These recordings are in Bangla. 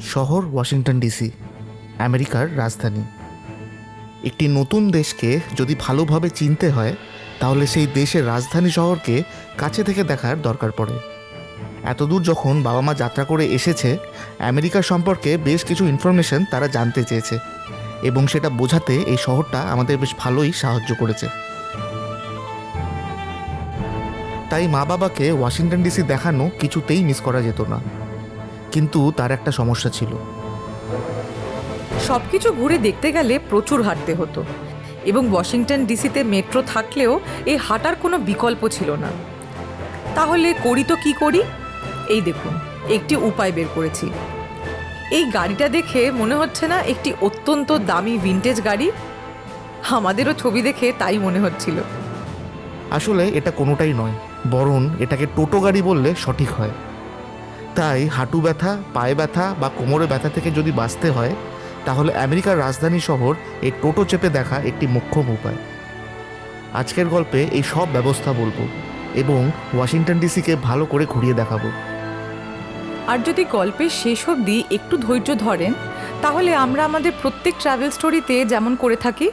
শহর ওয়াশিংটন ডিসি, আমেরিকার রাজধানী। একটি নতুন দেশকে যদি ভালোভাবে চিনতে হয়, তাহলে সেই দেশের রাজধানী শহরকে কাছে থেকে দেখার দরকার পড়ে। এতদূর যখন বাবা মা যাত্রা করে এসেছে, আমেরিকা সম্পর্কে বেশ কিছু ইনফরমেশন তারা জানতে চেয়েছে এবং সেটা বোঝাতে এই শহরটা আমাদের বেশ ভালোই সাহায্য করেছে। তাই মা বাবাকে ওয়াশিংটন ডিসি দেখানো কিছুতেই মিস করা যেত না। কিন্তু তার একটা সমস্যা ছিল। সবকিছু ঘুরে দেখতে গেলে প্রচুর হাঁটতে হতো এবং ওয়াশিংটন ডিসিতে মেট্রো থাকলেও এই হাঁটার কোনো বিকল্প ছিল না। তাহলে করি তো কি করি? এই দেখুন একটি উপায় বের করেছি। এই গাড়িটা দেখে মনে হচ্ছে না একটি অত্যন্ত দামি ভিনটেজ গাড়ি। আমাদেরও ছবি দেখে তাই মনে হচ্ছিল। আসলে এটা কোনোটাই নয় বরং এটাকে টোটো গাড়ি বললে সঠিক হয়। তাই হাঁটু ব্যথা, পায়ে ব্যথা বা কোমরে ব্যথা থেকে যদি বাঁচতে হয়, তাহলে আমেরিকার রাজধানী শহর এই টোটো চেপে দেখা একটি মোক্ষম উপায়। আজকের গল্পে এই সব ব্যবস্থা বলব এবং ওয়াশিংটন ডিসিকে ভালো করে ঘুরিয়ে দেখাবো। আর যদি গল্পের শেষ অবধি একটু ধৈর্য ধরেন, তাহলে আমরা আমাদের প্রত্যেক ট্রাভেল স্টোরিতে যেমন করে থাকি,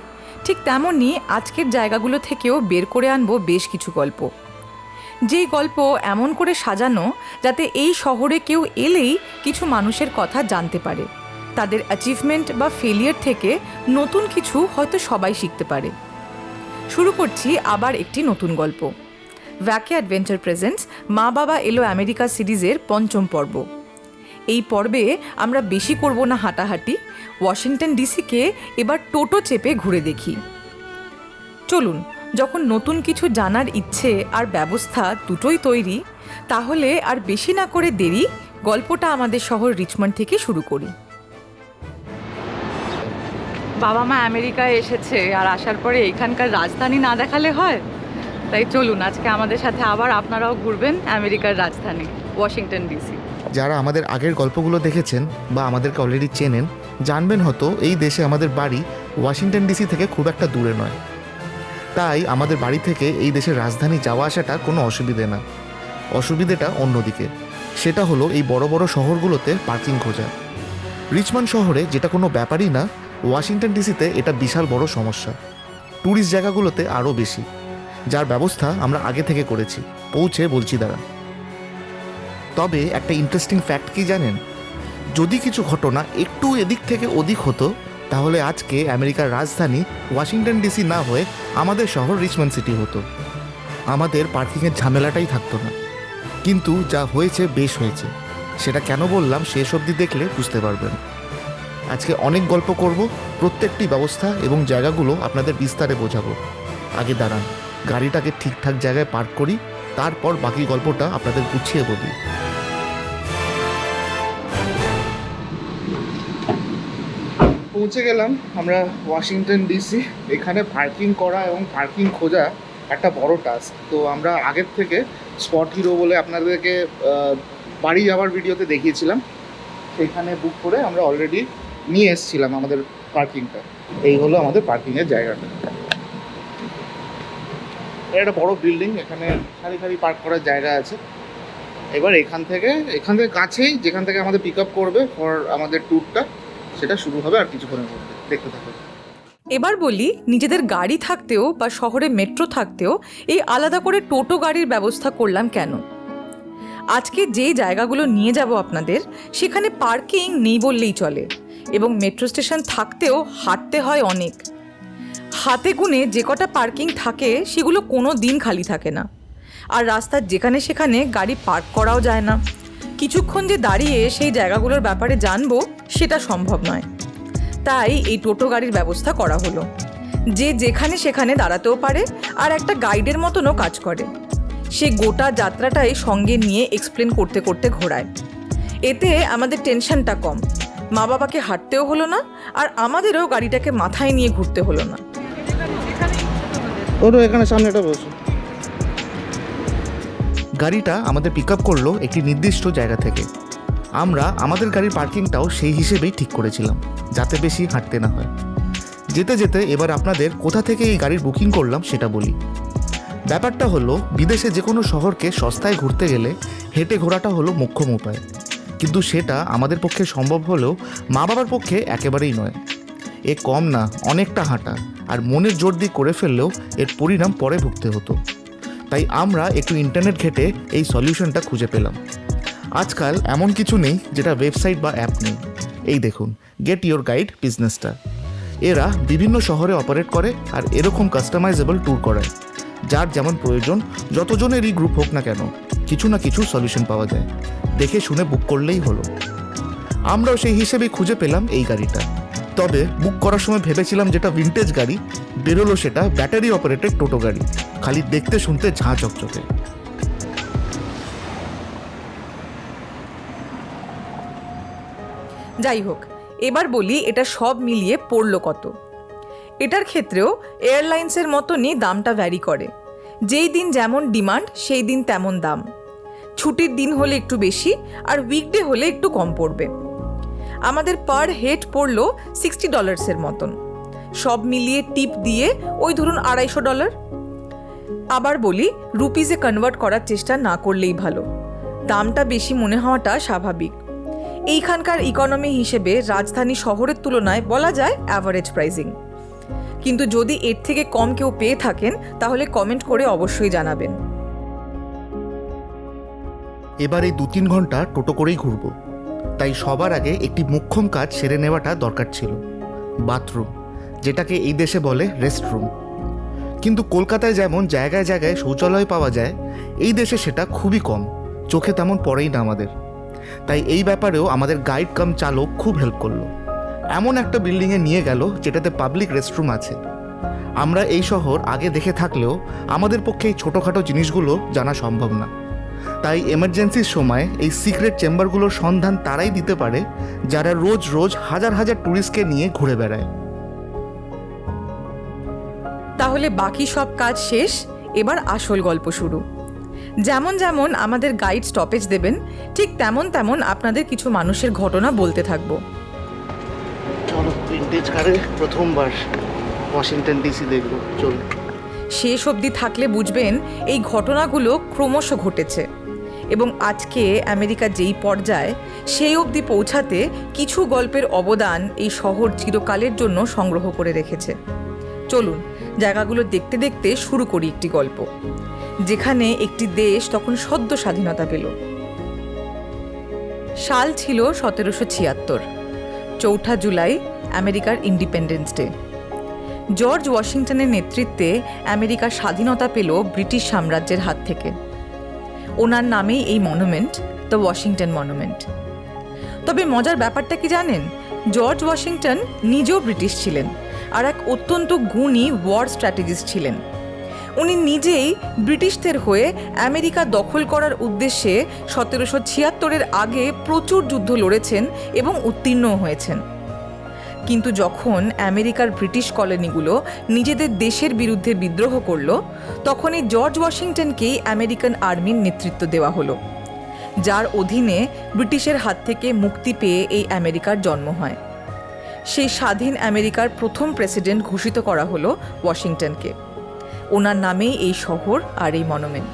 ঠিক তেমনই আজকের জায়গাগুলো থেকেও বের করে আনব বেশ কিছু গল্প। যেই গল্প এমন করে সাজানো যাতে এই শহরে কেউ এলেই কিছু মানুষের কথা জানতে পারে। তাদের অ্যাচিভমেন্ট বা ফেলিয়ার থেকে নতুন কিছু হয়তো সবাই শিখতে পারে। শুরু করছি আবার একটি নতুন গল্প। ভ্যাকে অ্যাডভেঞ্চার প্রেজেন্টস মা বাবা এলো আমেরিকা সিরিজের পঞ্চম পর্ব। এই পর্বে আমরা বেশি করব না হাঁটাহাঁটি, ওয়াশিংটন ডিসিকে এবার টোটো চেপে ঘুরে দেখি। চলুন যখন নতুন কিছু জানার ইচ্ছে আর ব্যবস্থা দুটোই তৈরি তাহলে আর বেশি না করে দেরি গল্পটা আমাদের শহর রিচমন্ড থেকে শুরু করি। বাবা মা আমেরিকায় এসেছে আর আসার পরে এখানকার রাজধানী না দেখালে হয়? তাই চলুন আজকে আমাদের সাথে আবার আপনারাও ঘুরবেন আমেরিকার রাজধানী ওয়াশিংটন ডিসি। যারা আমাদের আগের গল্পগুলো দেখেছেন বা আমাদেরকে অলরেডি চেনেন জানবেন হয়তো এই দেশে আমাদের বাড়ি ওয়াশিংটন ডিসি থেকে খুব একটা দূরে নয়। তাই আমাদের বাড়ি থেকে এই দেশের রাজধানী যাওয়া আসাটা কোনো অসুবিধে না। অসুবিধেটা অন্যদিকে। সেটা হলো এই বড় বড় শহরগুলোতে পার্কিং খোঁজা। রিচমন্ড শহরে যেটা কোনো ব্যাপারই না, ওয়াশিংটন ডিসিতে এটা বিশাল বড় সমস্যা। ট্যুরিস্ট জায়গাগুলোতে আরও বেশি। যার ব্যবস্থা আমরা আগে থেকে করেছি, পৌঁছে বলছি দাঁড়া। তবে একটা ইন্টারেস্টিং ফ্যাক্ট কি জানেন? যদি কিছু ঘটনা একটু এদিক থেকে ওদিক হতো তাহলে আজকে আমেরিকার রাজধানী ওয়াশিংটন ডিসি না হয়ে আমাদের শহর রিচমন্ড সিটি হতো। আমাদের পার্কিংয়ের ঝামেলাটাই থাকতো না। কিন্তু যা হয়েছে বেশ হয়েছে। সেটা কেন বললাম শেষ অবধি দেখলে বুঝতে পারবেন। আজকে অনেক গল্প করব, প্রত্যেকটি ব্যবস্থা এবং জায়গাগুলো আপনাদের বিস্তারে বোঝাবো। আগে দাঁড়ান, গাড়িটাকে ঠিকঠাক জায়গায় পার্ক করি, তারপর বাকি গল্পটা আপনাদের গুছিয়ে বলি। পৌঁছে গেলাম, আমরা ওয়াশিংটন ডিসি এখানে পার্কিং করা এবং পার্কিং খোঁজা একটা বড় টাস্ক তো আমরা আগের থেকে স্পট হিরো বলে আপনাদেরকে বাড়ি যাওয়ার ভিডিওতে দেখিয়েছিলাম। সেখানে বুক করে আমরা অলরেডি নিয়ে এসেছিলাম আমাদের পার্কিংটা এই হলো আমাদের পার্কিংয়ের জায়গাটা। একটা বড় বিল্ডিং এখানে সারি সারি পার্ক করার জায়গা আছে। এবার এখান থেকে এখান থেকে কাছেই যেখান থেকে আমাদের পিক আপ করবে ফর আমাদের ট্যুরটা সেটা শুরু হবে আর কিছুক্ষণের মধ্যে। দেখতে থাকো। এবার বলি, নিজেদের গাড়ি থাকতেও বা শহরে মেট্রো থাকতেও এই আলাদা করে টোটো গাড়ির ব্যবস্থা করলাম কেন? আজকে যে জায়গাগুলো নিয়ে যাব আপনাদের, সেখানে পার্কিং নেই বললেই চলে এবং মেট্রো স্টেশন থাকতেও হাঁটতে হয় অনেক। হাতে গুনে যে কটা পার্কিং থাকে, সেগুলো কোনো দিন খালি থাকে না। আর রাস্তার যেখানে সেখানে গাড়ি পার্ক করাও যায় না। কিছুক্ষণ যে দাঁড়িয়ে সেই জায়গাগুলোর ব্যাপারে জানব, সেটা সম্ভব নয়। তাই এই টোটো গাড়ির ব্যবস্থা করা হলো। যে যেখানে সেখানে দাঁড়াতেও পারে আর একটা গাইডের মতনও কাজ করে। সে গোটা যাত্রাটাই সঙ্গে নিয়ে এক্সপ্লেন করতে করতে ঘোরায়। এতে আমাদের টেনশনটা কম। মা বাবাকে হাঁটতেও হলো না আর আমাদেরও গাড়িটাকে মাথায় নিয়ে ঘুরতে হলো না। এখানে সামনেটা গাড়িটা আমাদের পিক আপ করল একটি নির্দিষ্ট জায়গা থেকে। আমরা আমাদের গাড়ির পার্কিংটাও সেই হিসেবেই ঠিক করেছিলাম, যাতে বেশি হাঁটতে না হয়। যেতে যেতে এবার আপনাদের কোথা থেকে এই গাড়ির বুকিং করলাম সেটা বলি। ব্যাপারটা হলো, বিদেশে যে কোনো শহরকে সস্তায় ঘুরতে গেলে হেঁটে ঘোরাটা হলো মোক্ষম উপায়। কিন্তু সেটা আমাদের পক্ষে সম্ভব হলেও মা বাবার পক্ষে একেবারেই নয়। এ কম না, অনেকটা হাঁটা, আর মনের জোর দিয়ে করে ফেললেও এর পরিণাম পরে ভুগতে হতো। তাই আমরা একটু ইন্টারনেট ঘেটে এই সলিউশনটা খুঁজে পেলাম। আজকাল এমন কিছু নেই যেটা ওয়েবসাইট বা অ্যাপ নেই। এই দেখুন গেট ইওর গাইড বিজনেসটা এরা বিভিন্ন শহরে অপারেট করে আর এরকম কাস্টমাইজেবল ট্যুর করায়। যার যেমন প্রয়োজন, যতজনেরই গ্রুপ হোক না কেন, কিছু না কিছু সলিউশন পাওয়া যায়। দেখে শুনে বুক করলেই হলো। আমরাও সেই হিসেবেই খুঁজে পেলাম এই গাড়িটা। তবে বুক করার সময় ভেবেছিলাম যেটা ভিনটেজ গাড়ি, বেরোলো সেটা ব্যাটারি অপারেটেড টোটো গাড়ি, খালি দেখতে শুনতে ঝাঁ চকচকে। যাই হোক, এবার বলি এটা সব মিলিয়ে পড়ল কত। এটার ক্ষেত্রেও এয়ারলাইন্সের মতনই দামটা ভ্যারি করে। যেই দিন যেমন ডিমান্ড সেই দিন তেমন দাম। ছুটির দিন হলে একটু বেশি, আর উইকডে হলে একটু কম পড়বে। আমাদের পার হেড পড়ল সিক্সটি ডলার্সের মতন। সব মিলিয়ে টিপ দিয়ে ওই ধরুন আড়াইশো ডলার আবার বলি রুপিজে কনভার্ট করার চেষ্টা না করলেই ভালো। দামটা বেশি মনে হওয়াটা স্বাভাবিক। এইখানকার ইকোনমি হিসেবে রাজধানী শহরের তুলনায় বলা যায় অ্যাভারেজ প্রাইজিং কিন্তু যদি এর থেকে কম কেউ পেয়ে থাকেন, তাহলে কমেন্ট করে অবশ্যই জানাবেন। এবার এই দু তিন ঘণ্টা টোটো করেই ঘুরবো। তাই সবার আগে একটি মুখ্যম কাজ সেরে নেওয়াটা দরকার ছিল। বাথরুম, যেটাকে এই দেশে বলে রেস্টরুম। কিন্তু কলকাতায় যেমন জায়গায় জায়গায় শৌচালয় পাওয়া যায়, এই দেশে সেটা খুবই কম। চোখে তেমন পড়েই না আমাদের। তাই এই ব্যাপারেও আমাদের গাইড কাম চালক খুব হেল্প করল। এমন একটা বিল্ডিংয়ে নিয়ে গেল যেটাতে পাবলিক রেস্টরুম আছে। আমরা এই শহর আগে দেখে থাকলেও আমাদের পক্ষে এই ছোটোখাটো জিনিসগুলো জানা সম্ভব না। তাই এমার্জেন্সির সময় এই সিক্রেট চেম্বারগুলোর সন্ধান তারাই দিতে পারে যারা রোজ রোজ হাজার হাজার ট্যুরিস্টকে নিয়ে ঘুরে বেড়ায়। তাহলে বাকি সব কাজ শেষ এবার আসল গল্প শুরু। যেমন যেমন আমাদের গাইড স্টপেজ দেবেন ঠিক তেমন তেমন আপনাদের কিছু মানুষের ঘটনা বলতে থাকব। চলো ভিন্টেজ কারে প্রথমবার ওয়াশিংটন ডিসি দেখব চলো। শেষ অবধি থাকলে বুঝবেন এই ঘটনাগুলো ক্রমশ ঘটেছে। এবং আজকে আমেরিকা যেই পর্যায়ে, সেই অবধি পৌঁছাতে কিছু গল্পের অবদান এই শহর চিরকালের জন্য সংগ্রহ করে রেখেছে। চলুন, জায়গাগুলো দেখতে দেখতে শুরু করি একটি গল্প। যেখানে একটি দেশ তখন সদ্য স্বাধীনতা পেল। সাল ছিল সতেরোশো ছিয়াত্তর, চৌঠা জুলাই আমেরিকার ইন্ডিপেন্ডেন্স ডে। জর্জ ওয়াশিংটনের নেতৃত্বে আমেরিকার স্বাধীনতা পেল ব্রিটিশ সাম্রাজ্যের হাত থেকে। ওনার নামেই এই মনুমেন্ট, দ্য ওয়াশিংটন মনুমেন্ট। তবে মজার ব্যাপারটা কি জানেন? জর্জ ওয়াশিংটন নিজেও ব্রিটিশ ছিলেন আর এক অত্যন্ত গুণী ওয়ার স্ট্র্যাটেজিস্ট ছিলেন। উনি নিজেই ব্রিটিশদের হয়ে আমেরিকা দখল করার উদ্দেশ্যে সতেরোশো ছিয়াত্তরের আগে প্রচুর যুদ্ধ লড়েছেন এবং উত্তীর্ণও হয়েছেন। কিন্তু যখন আমেরিকার ব্রিটিশ কলোনিগুলো নিজেদের দেশের বিরুদ্ধে বিদ্রোহ করল তখন এই জর্জ ওয়াশিংটনকেই আমেরিকান আর্মির নেতৃত্ব দেওয়া হলো, যার অধীনে ব্রিটিশের হাত থেকে মুক্তি পেয়ে এই আমেরিকার জন্ম হয়। সেই স্বাধীন আমেরিকার প্রথম প্রেসিডেন্ট ঘোষিত করা হলো ওয়াশিংটনকে। ওনার নামেই এই শহর আর এই মনুমেন্ট।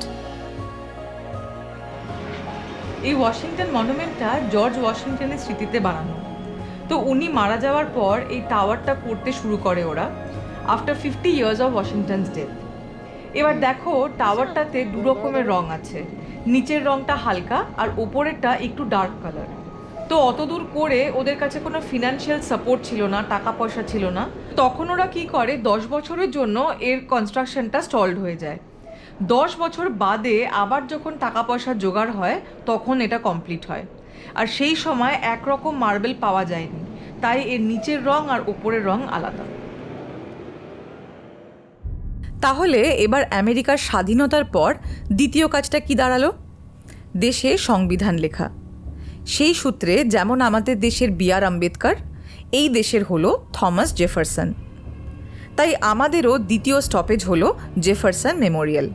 এই ওয়াশিংটন মনুমেন্টটা জর্জ ওয়াশিংটনের স্মৃতিতে বানানো। তো উনি মারা যাওয়ার পর এই টাওয়ারটা করতে শুরু করে ওরা after fifty years of Washington's death এবার দেখো টাওয়ারটাতে দু রকমের রং আছে। নিচের রংটা হালকা আর ওপরেরটা একটু ডার্ক কালার তো অত দূর করে ওদের কাছে কোনো ফিনান্সিয়াল সাপোর্ট ছিল না টাকা পয়সা ছিল না। তখন ওরা কি করে? দশ বছরের জন্য এর কনস্ট্রাকশনটা স্টলড হয়ে যায়। দশ বছর বাদে আবার যখন টাকা পয়সা জোগাড় হয়, তখন এটা কমপ্লিট হয়। আর সেই সময় একরকম মার্বেল পাওয়া যায়নি। তাই এর নিচের রং আর ওপরের রং আলাদা। তাহলে এবার আমেরিকার স্বাধীনতার পর দ্বিতীয় কাজটা কি দাঁড়াল? দেশে সংবিধান লেখা। সেই সূত্রে যেমন আমাদের দেশের বি আর আম্বেদকর, এই দেশের হলো থমাস জেফারসন। তাই আমাদেরও দ্বিতীয় স্টপেজ হলো জেফারসন মেমোরিয়াল।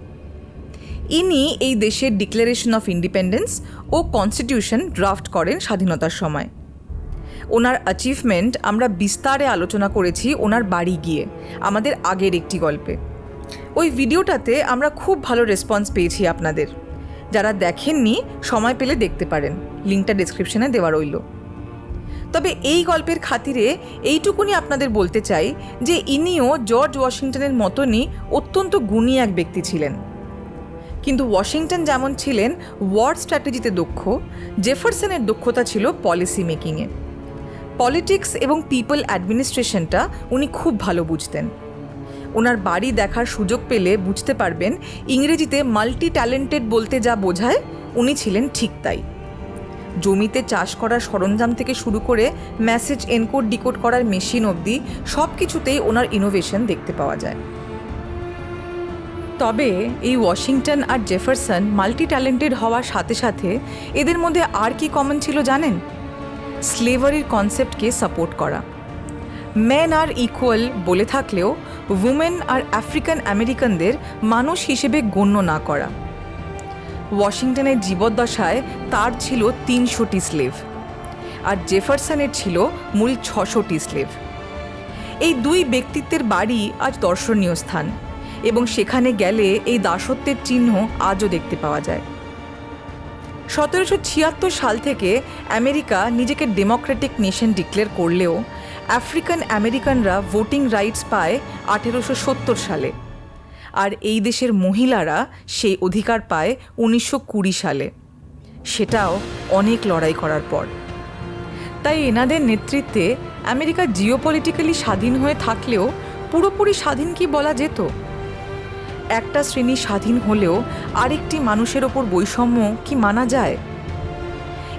ইনি এই দেশের ডিক্লারেশন অফ ইন্ডিপেন্ডেন্স ও কনস্টিটিউশন ড্রাফট করেন স্বাধীনতার সময়। ওনার অ্যাচিভমেন্ট আমরা বিস্তারে আলোচনা করেছি ওনার বাড়ি গিয়ে, আমাদের আগের একটি গল্পে। ওই ভিডিওটাতে আমরা খুব ভালো রেসপন্স পেয়েছি আপনাদের। যারা দেখেননি, সময় পেলে দেখতে পারেন। লিঙ্কটা ডিসক্রিপশনে দেওয়া রইল। তবে এই গল্পের খাতিরে এইটুকুনি আপনাদের বলতে চাই যে ইনিও জর্জ ওয়াশিংটনের মতনই অত্যন্ত গুণী এক ব্যক্তি ছিলেন। কিন্তু ওয়াশিংটন যেমন ছিলেন ওয়ার স্ট্র্যাটেজিতে দক্ষ, জেফারসনের দক্ষতা ছিল পলিসি মেকিংয়ে। পলিটিক্স এবং পিপল অ্যাডমিনিস্ট্রেশনটা উনি খুব ভালো বুঝতেন। ওনার বাড়ি দেখার সুযোগ পেলে বুঝতে পারবেন ইংরেজিতে মাল্টি ট্যালেন্টেড বলতে যা বোঝায় উনি ছিলেন ঠিক তাই। জমিতে চাষ করার সরঞ্জাম থেকে শুরু করে মেসেজ এনকোড ডিকোড করার মেশিন অবধি সব কিছুতেই ওনার ইনোভেশন দেখতে পাওয়া যায়। তবে এই ওয়াশিংটন আর জেফারসন মাল্টি ট্যালেন্টেড হওয়ার সাথে সাথে এদের মধ্যে আর কি কমন ছিল জানেন? স্লেভারির কনসেপ্টকে সাপোর্ট করা। ম্যান আর ইকুয়াল বলে থাকলেও উমেন আর আফ্রিকান আমেরিকানদের মানুষ হিসেবে গণ্য না করা। ওয়াশিংটনের জীবদ্দশায় তার ছিল তিনশোটি স্লেভ আর জেফারসনের ছিল মূল ছশোটি স্লেভ এই দুই ব্যক্তিত্বের বাড়ি আজ দর্শনীয় স্থান। এবং সেখানে গেলে এই দাসত্বের চিহ্ন আজও দেখতে পাওয়া যায়। সতেরোশো ছিয়াত্তর সাল থেকে আমেরিকা নিজেকে ডেমোক্রেটিক নেশন ডিক্লেয়ার করলেও আফ্রিকান আমেরিকানরা ভোটিং রাইটস পায় আঠেরোশো সত্তর সালে। আর এই দেশের মহিলারা সেই অধিকার পায় উনিশশো কুড়ি সালে। সেটাও অনেক লড়াই করার পর। তাই এনাদের নেতৃত্বে আমেরিকা জিওপলিটিক্যালি স্বাধীন হয়ে থাকলেও পুরোপুরি স্বাধীন কি বলা যেত? একটা শ্রেণি স্বাধীন হলেও আরেকটি মানুষের ওপর বৈষম্য কি মানা যায়?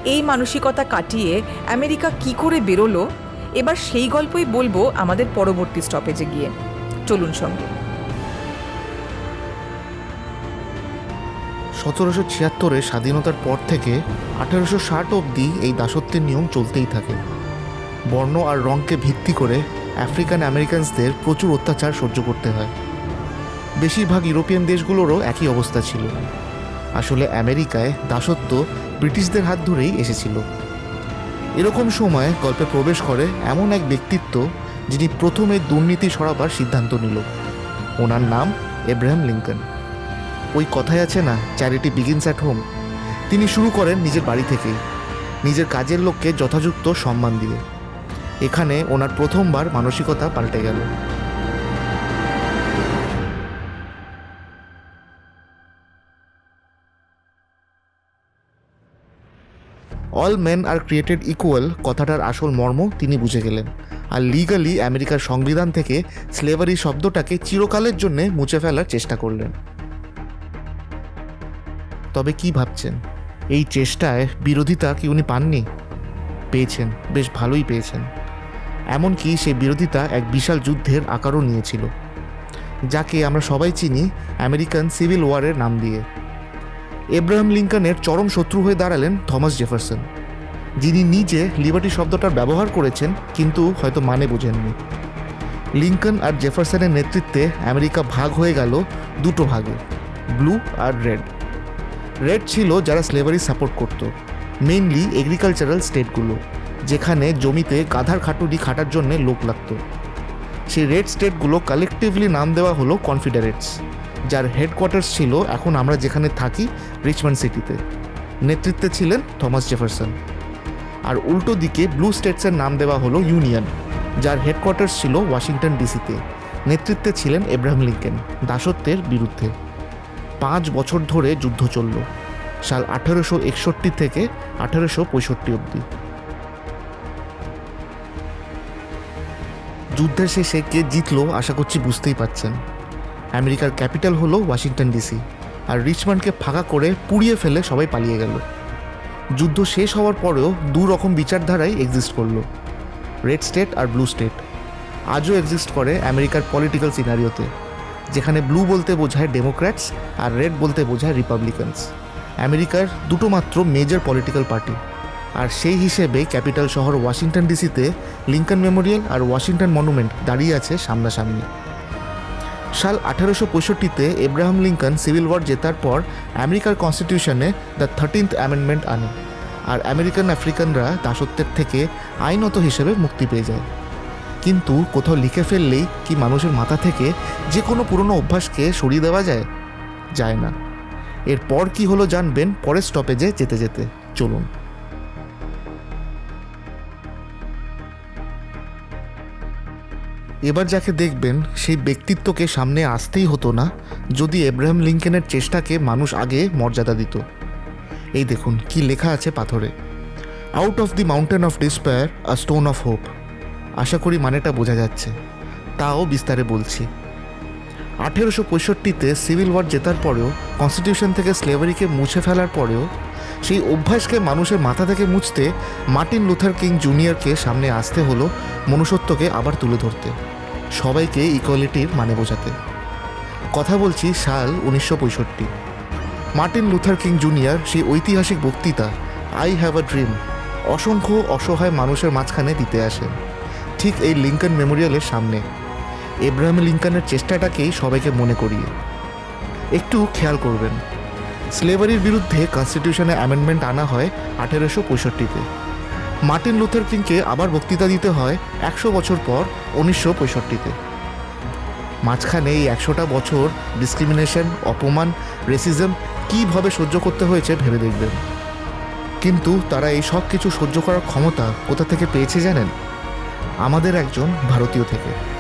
এই মানসিকতা কাটিয়ে আমেরিকা কি করে বেরোলো? এবার সেই গল্পই বলব আমাদের পরবর্তী স্টপেজে গিয়ে। চলুন সঙ্গে। সতেরোশো ছিয়াত্তরের স্বাধীনতার পর থেকে আঠেরোশো ষাট অবধি এই দাসত্বের নিয়ম চলতেই থাকে। বর্ণ আর রঙকে ভিত্তি করে আফ্রিকান আমেরিকানসদের প্রচুর অত্যাচার সহ্য করতে হয়। বেশিরভাগ ইউরোপিয়ান দেশগুলোরও একই অবস্থা ছিল। আসলে আমেরিকায় দাসত্ব ব্রিটিশদের হাত ধরেই এসেছিল। এরকম সময় গল্পে প্রবেশ করে এমন এক ব্যক্তিত্ব যিনি প্রথমে দুর্নীতি সরাবার সিদ্ধান্ত নিল। ওনার নাম এব্রাহাম লিঙ্কন। ওই কথাই আছে না চ্যারিটি বিগিনস অ্যাট হোম তিনি শুরু করেন নিজের বাড়ি থেকেই নিজের কাজের লোককে যথাযুক্ত সম্মান দিয়ে। এখানে ওনার প্রথমবার মানসিকতা পাল্টে গেল। All men are created equal কথাটার আসল মর্ম তিনি বুঝে গেলেন। আর লিগালি আমেরিকার সংবিধান থেকে স্লেভারি শব্দটাকে চিরকালের জন্যে মুছে ফেলার চেষ্টা করলেন। তবে কি ভাবছেন? এই চেষ্টায় বিরোধিতা কি উনি পাননি? পেয়েছেন, বেশ ভালোই পেয়েছেন। এমনকি সেই বিরোধিতা এক বিশাল যুদ্ধের আকারও নিয়েছিল। যাকে আমরা সবাই চিনি আমেরিকান সিভিল ওয়ারের নাম দিয়ে। এব্রাহাম লিঙ্কনের চরম শত্রু হয়ে দাঁড়ালেন থমাস জেফারসন, যিনি নিজে লিবার্টি শব্দটার ব্যবহার করেছেন, কিন্তু হয়তো মানে বোঝেননি। লিঙ্কন আর জেফারসনের নেতৃত্বে আমেরিকা ভাগ হয়ে গেল দুটো ভাগে, ব্লু আর রেড। রেড ছিল যারা স্লেভারি সাপোর্ট করত, মেইনলি এগ্রিকালচারাল স্টেটগুলো, যেখানে জমিতে গাধার খাটুনি খাটার জন্য লোক লাগতো। সেই রেড স্টেটগুলো কালেকটিভলি নাম দেওয়া হলো কনফিডারেটস যার হেডকোয়ার্টার্স ছিল এখন আমরা যেখানে থাকি রিচমন্ড সিটিতে নেতৃত্বে ছিলেন থমাস জেফারসন। আর উল্টো দিকে ব্লু স্টেটসের নাম দেওয়া হলো ইউনিয়ন যার হেডকোয়ার্টার্স ছিল ওয়াশিংটন ডিসিতে নেতৃত্বে ছিলেন এব্রাহাম লিঙ্কেন দাসত্বের বিরুদ্ধে। পাঁচ বছর ধরে যুদ্ধ চলল, সাল আঠারোশো একষট্টি থেকে আঠেরোশো পঁয়ষট্টি অবধি। যুদ্ধের শেষে কে জিতলো, আশা করছি বুঝতেই পাচ্ছেন আমেরিকার ক্যাপিটাল হলো ওয়াশিংটন ডিসি, আর রিচমান্ডকে ফাঁকা করে পুড়িয়ে ফেলে সবাই পালিয়ে গেল। যুদ্ধ শেষ হওয়ার পরেও দু রকম বিচারধারাই এক্সিস্ট করল রেড স্টেট আর ব্লু স্টেট আজও এক্সিস্ট করে আমেরিকার পলিটিক্যাল সিনারিওতে যেখানে ব্লু বলতে বোঝায় ডেমোক্র্যাটস আর রেড বলতে বোঝায় রিপাবলিকানস আমেরিকার দুটো মাত্র মেজর পলিটিক্যাল পার্টি আর সেই হিসেবে ক্যাপিটাল শহর ওয়াশিংটন ডিসিতে লিঙ্কন মেমোরিয়াল আর ওয়াশিংটন মনুমেন্ট দাঁড়িয়ে আছে সামনাসামনি। সাল আঠারোশো পঁয়ষট্টিতে এব্রাহাম লিঙ্কন সিভিল ওয়ার জেতার পর আমেরিকার কনস্টিটিউশনে দ্য থার্টিন্থ অ্যামেন্ডমেন্ট আনে, আর আমেরিকান আফ্রিকানরা দাসত্বের থেকে আইনত হিসেবে মুক্তি পেয়ে যায়। কিন্তু কোথাও লিখে ফেললেই কি মানুষের মাথা থেকে যে কোনো পুরনো অভ্যাসকে সরিয়ে দেওয়া যায়? যায় না। এরপর কি হলো জানবেন পরের স্টপেজে যেতে যেতে। চলুন। এবার যাকে দেখবেন, সেই ব্যক্তিত্বকে সামনে আসতেই হতো না, যদি এব্রাহাম লিঙ্কনের চেষ্টাকে মানুষ আগে মর্যাদা দিত। এই দেখুন, কি লেখা আছে পাথরে। Out of the mountain of despair a stone of hope আশা করি মানেটা বোঝা যাচ্ছে। তাও বিস্তারে বলছি। আঠেরোশো পঁয়ষট্টিতে সিভিল ওয়ার জেতার পরেও কনস্টিটিউশন থেকে স্লেভারিকে মুছে ফেলার পরেও, সেই অভ্যাসকে মানুষের মাথা থেকে মুছতে, মার্টিন লুথার কিং জুনিয়রকে সামনে আসতে হলো মনুষ্যত্বকে আবার তুলে ধরতে। সবাইকে ইকুয়ালিটির মানে বোঝাতে। কথা বলছি সাল উনিশশো পঁয়ষট্টি। মার্টিন লুথার কিং জুনিয়র সেই ঐতিহাসিক বক্তৃতা আই হ্যাভ আ ড্রিম অসংখ্য অসহায় মানুষের মাঝখানে দিতে আসেন ঠিক এই লিঙ্কন মেমোরিয়ালের সামনে। এব্রাহাম লিঙ্কনের চেষ্টাটাকেই সবাইকে মনে করিয়ে। একটু খেয়াল করবেন। স্লেভারির বিরুদ্ধে কনস্টিটিউশনে অ্যামেন্ডমেন্ট আনা হয় আঠেরোশো পঁয়ষট্টিতে। মার্টিন লুথার কিংকে আবার বক্তৃতা দিতে হয় একশো বছর পর উনিশশো পঁয়ষট্টিতে। মাঝখানে এই একশোটা বছর ডিসক্রিমিনেশন, অপমান, রেসিজম কীভাবে সহ্য করতে হয়েছে ভেবে দেখবেন। কিন্তু তারা এই সব কিছু সহ্য করার ক্ষমতা কোথা থেকে পেয়েছে জানেন? আমাদের একজন ভারতীয় থেকে।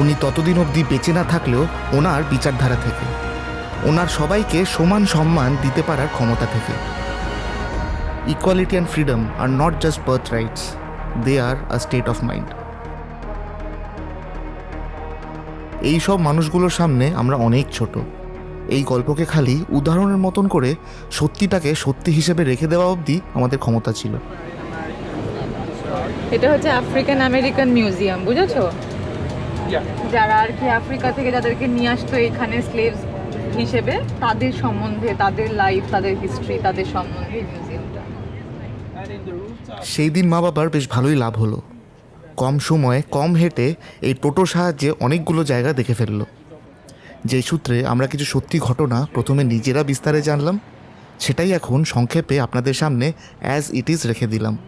উনি ততদিন অবধি বেঁচে না থাকলেও ওনার বিচারধারা থেকে। ওনার সবাইকে সমান সম্মান দিতে পারার ক্ষমতা থেকে। Equality and freedom are not just birth rights they are a state of mind এই সব মানুষগুলোর সামনে আমরা অনেক ছোট। এই গল্পকে খালি উদাহরণের মতন করে সত্যিটাকে সত্যি হিসেবে রেখে দেওয়া অবধি আমাদের ক্ষমতা ছিল। এটা হচ্ছে আফ্রিকান আমেরিকান মিউজিয়াম বুঝেছ? যারা আর কি আফ্রিকা থেকে যাদেরকে নিয়ে আসতো এখানে স্লেভস হিসেবে তাদের সম্বন্ধে তাদের লাইফ তাদের হিস্ট্রি তাদের সম্বন্ধে। সেই দিন মা বাবার বেশ ভালোই লাভ হলো। কম সময়ে কম হেঁটে এই টোটোর সাহায্যে অনেকগুলো জায়গা দেখে ফেলল। যেই সূত্রে আমরা কিছু সত্যি ঘটনা প্রথমে নিজেরা বিস্তারে জানলাম, সেটাই এখন সংক্ষেপে আপনাদের সামনে অ্যাজ ইট ইজ রেখে দিলাম।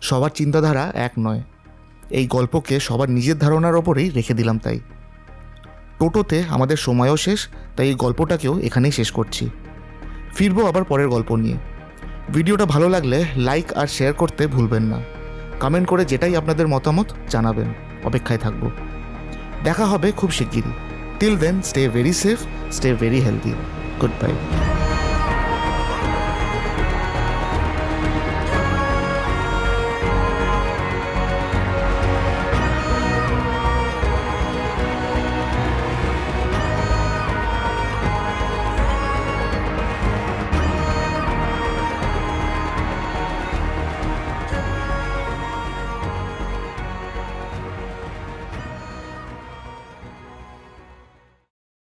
সবার চিন্তাধারা এক নয়। এই গল্পকে সবার নিজের ধারণার ওপরেই রেখে দিলাম তাই। টোটোতে আমাদের সময়ও শেষ, তাই এই গল্পটাকেও এখানেই শেষ করছি। ফিরবো আবার পরের গল্প নিয়ে। ভিডিওটা ভালো লাগলে লাইক আর শেয়ার করতে ভুলবেন না। কমেন্ট করে যেটাই আপনাদের মতামত জানাবেন। অপেক্ষায় থাকব। দেখা হবে খুব শিগগিরই। Till then stay very safe stay very healthy good bye